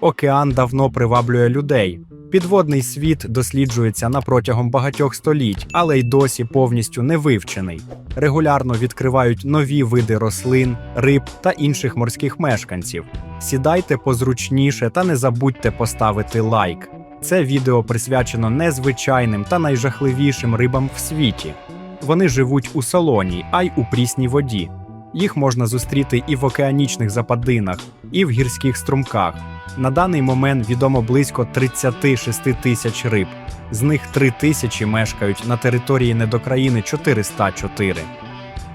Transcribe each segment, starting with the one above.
Океан давно приваблює людей. Підводний світ досліджується на протягом багатьох століть, але й досі повністю не вивчений. Регулярно відкривають нові види рослин, риб та інших морських мешканців. Сідайте позручніше та не забудьте поставити лайк. Це відео присвячено незвичайним та найжахливішим рибам в світі. Вони живуть у солоній, а й у прісній воді. Їх можна зустріти і в океанічних западинах, і в гірських струмках. На даний момент відомо близько 36 тисяч риб. З них 3 тисячі мешкають на території недокраїни 404.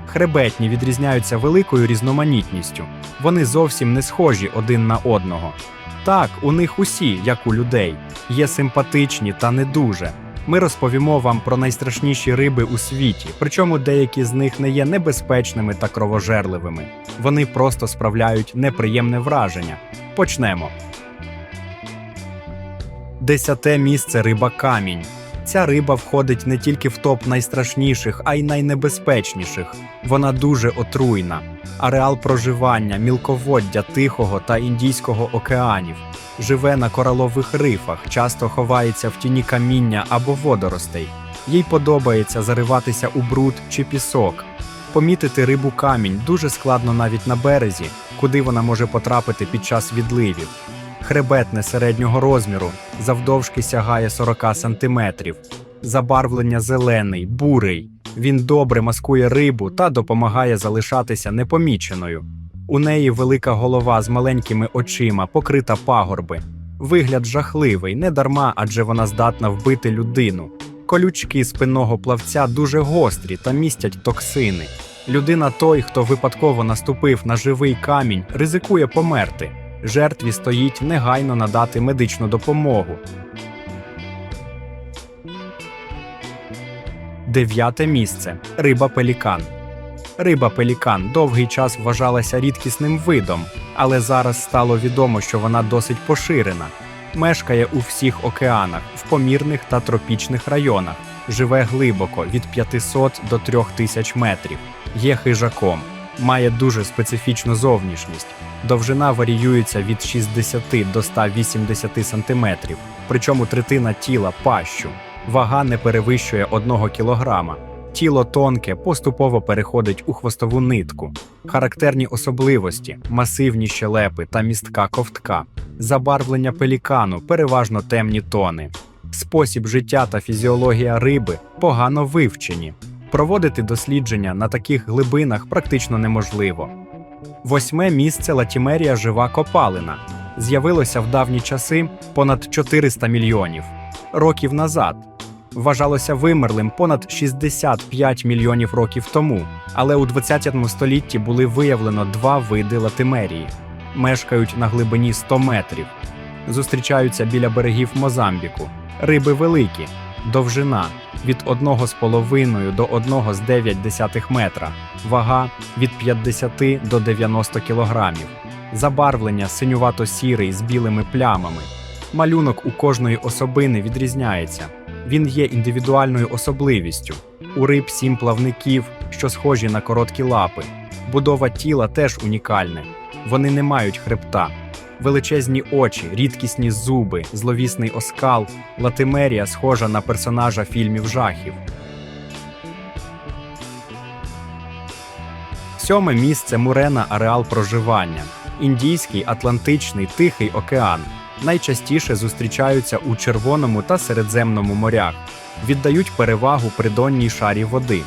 Хребетні відрізняються великою різноманітністю. Вони зовсім не схожі один на одного. Так, у них усі, як у людей, є симпатичні та не дуже. Ми розповімо вам про найстрашніші риби у світі, причому деякі з них не є небезпечними та кровожерливими. Вони просто справляють неприємне враження. Почнемо. Десяте місце риба камінь. Ця риба входить не тільки в топ найстрашніших, а й найнебезпечніших. Вона дуже отруйна. Ареал проживання, мілководдя Тихого та Індійського океанів. Живе на коралових рифах, часто ховається в тіні каміння або водоростей. Їй подобається зариватися у бруд чи пісок. Помітити рибу камінь дуже складно навіть на березі, куди вона може потрапити під час відливів. Хребетне середнього розміру, завдовжки сягає 40 сантиметрів. Забарвлення зелений, бурий. Він добре маскує рибу та допомагає залишатися непоміченою. У неї велика голова з маленькими очима, покрита пагорби. Вигляд жахливий, не дарма, адже вона здатна вбити людину. Колючки спинного плавця дуже гострі та містять токсини. Людина той, хто випадково наступив на живий камінь, ризикує померти. Жертві стоїть негайно надати медичну допомогу. Дев'яте місце риба пелікан. Риба пелікан довгий час вважалася рідкісним видом, але зараз стало відомо, що вона досить поширена. Мешкає у всіх океанах, в помірних та тропічних районах. Живе глибоко від 500 до 3000 метрів. Є хижаком, має дуже специфічну зовнішність. Довжина варіюється від 60 до 180 сантиметрів, причому третина тіла пащу. Вага не перевищує 1 кілограма. Тіло тонке поступово переходить у хвостову нитку. Характерні особливості масивні щелепи та містка ковтка, забарвлення пелікану, переважно темні тони. Спосіб життя та фізіологія риби погано вивчені. Проводити дослідження на таких глибинах практично неможливо. Восьме місце Латімерія жива копалина. З'явилося в давні часи понад 400 мільйонів років назад. Вважалося вимерлим понад 65 мільйонів років тому, але у 20 столітті були виявлено два види латимерії. Мешкають на глибині 100 метрів. Зустрічаються біля берегів Мозамбіку. Риби великі, довжина від 1,5 до 1,9 метра, вага від 50 до 90 кілограмів, забарвлення синювато-сірий з білими плямами. Малюнок у кожної особини відрізняється. Він є індивідуальною особливістю. У риб сім плавників, що схожі на короткі лапи. Будова тіла теж унікальна. Вони не мають хребта. Величезні очі, рідкісні зуби, зловісний оскал, латимерія схожа на персонажа фільмів жахів. Сьоме місце Мурена ареал проживання. Індійський, Атлантичний, Тихий океан. Найчастіше зустрічаються у Червоному та Середземному морях. Віддають перевагу придонній шарі води.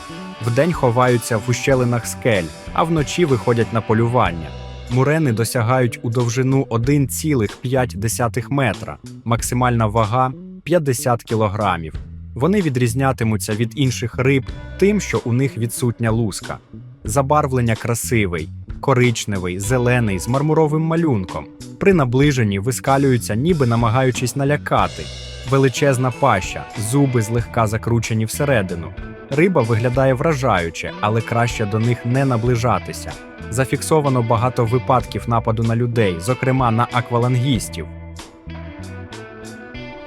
Вдень ховаються в ущелинах скель, а вночі виходять на полювання. Мурени досягають у довжину 1,5 метра, максимальна вага 50 кілограмів. Вони відрізнятимуться від інших риб тим, що у них відсутня луска. Забарвлення красивий, коричневий, зелений з мармуровим малюнком. При наближенні вискалюються, ніби намагаючись налякати. Величезна паща, зуби злегка закручені всередину. Риба виглядає вражаюче, але краще до них не наближатися. Зафіксовано багато випадків нападу на людей, зокрема на аквалангістів.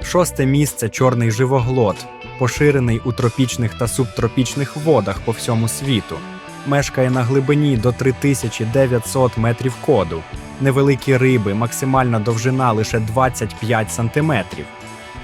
Шосте місце чорний живоглот, поширений у тропічних та субтропічних водах по всьому світу. мешкає на глибині до 3900 метрів коду. Невеликі риби, максимальна довжина лише 25 сантиметрів.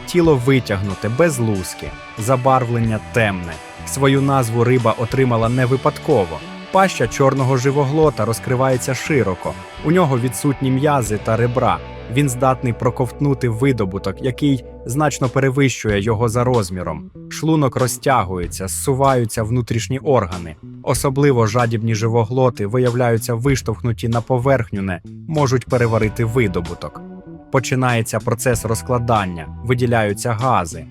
Тіло витягнуте без луски, забарвлення темне. Свою назву риба отримала не випадково. Паща чорного живоглота розкривається широко. У нього відсутні м'язи та ребра. Він здатний проковтнути видобуток, який значно перевищує його за розміром. Шлунок розтягується, зсуваються внутрішні органи. Особливо жадібні живоглоти виявляються виштовхнуті на поверхню, не можуть переварити видобуток. Починається процес розкладання, виділяються гази.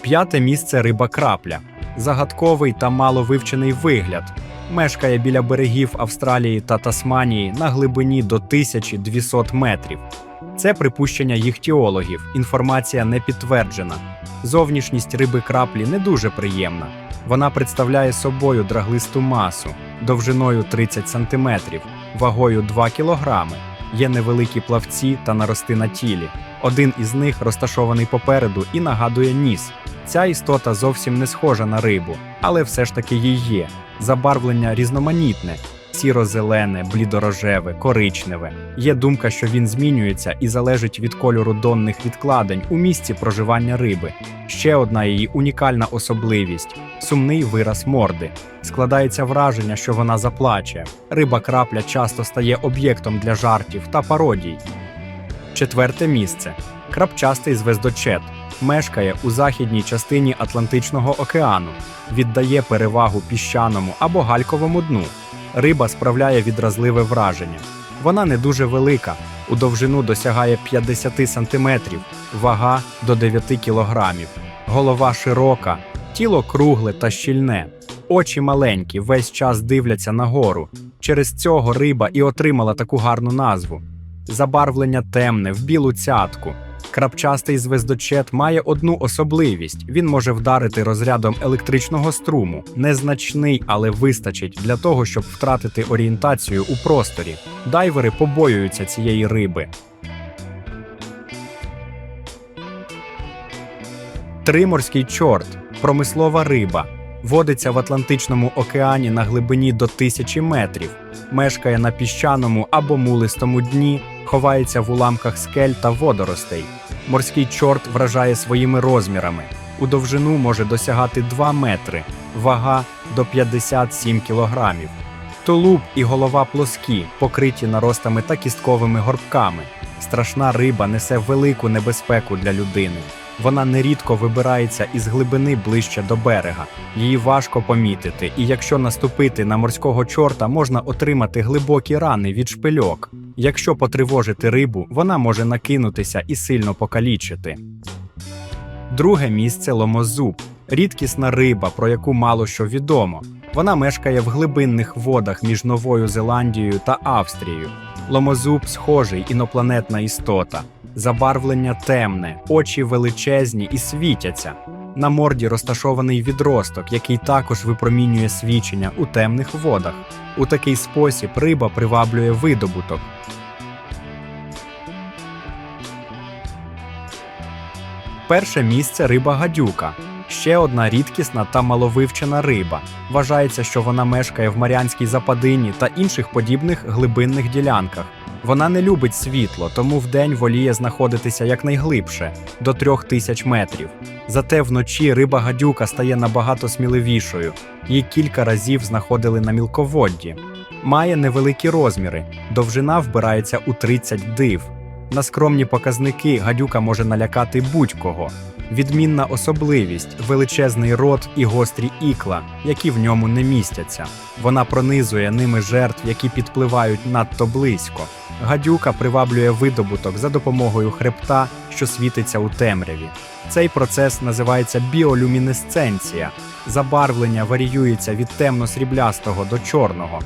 П'яте місце риба крапля. Загадковий та маловивчений вигляд. Мешкає біля берегів Австралії та Тасманії на глибині до 1200 метрів. Це припущення їх теологів, інформація не підтверджена. Зовнішність риби краплі не дуже приємна. Вона представляє собою драглисту масу, довжиною 30 см, вагою 2 кг. Є невеликі плавці та нарости на тілі. Один із них розташований попереду і нагадує ніс. Ця істота зовсім не схожа на рибу, але все ж таки їй є. Забарвлення різноманітне: сіро-зелене, блідорожеве, коричневе. Є думка, що він змінюється і залежить від кольору донних відкладень у місці проживання риби. Ще одна її унікальна особливість сумний вираз морди. Складається враження, що вона заплаче. Риба крапля часто стає об'єктом для жартів та пародій. Четверте місце крапчастий звездочет. Мешкає у західній частині Атлантичного океану, віддає перевагу піщаному або гальковому дну. Риба справляє відразливе враження. Вона не дуже велика, у довжину досягає 50 см, вага до 9 кг. Голова широка, тіло кругле та щільне. Очі маленькі, весь час дивляться нагору. Через цього риба і отримала таку гарну назву. Забарвлення темне, в білу цятку. Крапчастий звездочет має одну особливість: він може вдарити розрядом електричного струму, незначний, але вистачить для того, щоб втратити орієнтацію у просторі. Дайвери побоюються цієї риби. Триморський чорт промислова риба. Водиться в Атлантичному океані на глибині до тисячі метрів, мешкає на піщаному або мулистому дні, ховається в уламках скель та водоростей. Морський чорт вражає своїми розмірами. У довжину може досягати 2 метри, вага до 57 кілограмів. Тулуб і голова плоскі, покриті наростами та кістковими горбками. Страшна риба несе велику небезпеку для людини. Вона нерідко вибирається із глибини ближче до берега. Її важко помітити, і якщо наступити на морського чорта, можна отримати глибокі рани від шпильок. Якщо потривожити рибу, вона може накинутися і сильно покалічити. Друге місце ломозуб рідкісна риба, про яку мало що відомо. Вона мешкає в глибинних водах між Новою Зеландією та Австрією. Ломозуб схожий інопланетна істота. Забарвлення темне, очі величезні і світяться. На морді розташований відросток, який також випромінює свічення у темних водах. У такий спосіб риба приваблює видобуток. Перше місце риба гадюка. Ще одна рідкісна та маловивчена риба. Вважається, що вона мешкає в Маріанській Западині та інших подібних глибинних ділянках. Вона не любить світло, тому вдень воліє знаходитися якнайглибше до трьох тисяч метрів. Зате вночі риба гадюка стає набагато сміливішою. Її кілька разів знаходили на мілководді. Має невеликі розміри, довжина вбирається у 30 див. На скромні показники гадюка може налякати будь-кого. Відмінна особливість величезний рот і гострі ікла, які в ньому не містяться. Вона пронизує ними жертв, які підпливають надто близько. Гадюка приваблює видобуток за допомогою хребта, що світиться у темряві. Цей процес називається біолюмінесценція. Забарвлення варіюється від темно-сріблястого до чорного.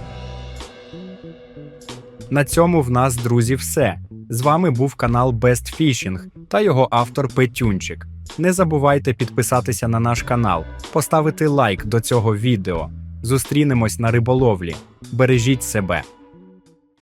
На цьому в нас, друзі, все. З вами був канал Best Fishing та його автор Петюнчик. Не забувайте підписатися на наш канал, поставити лайк до цього відео. Зустрінемось на риболовлі. Бережіть себе.